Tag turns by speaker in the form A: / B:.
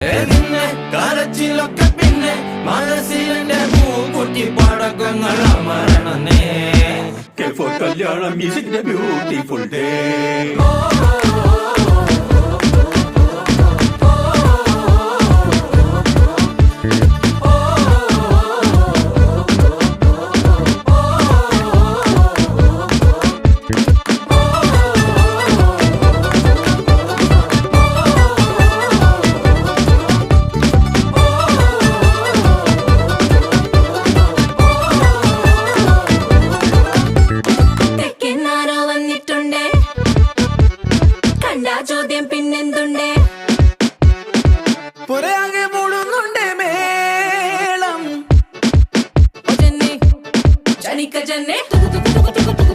A: നിന്നെ കരച്ചിലൊക്കെ പിന്നെ മനസ്സിലെ പൂക്കുട്ടി പടക്കങ്ങൾ
B: ഫോർ കല്യാണം ബ്യൂട്ടിഫുൾ it
C: വേണ്ട ചോദ്യം പിന്നെന്തുണ്ട്?
D: പുറയാകെ മൂടുന്നുണ്ട് മേളം.
C: ചനിക്ക ചെന്നേ. തുക തുക തുക തുക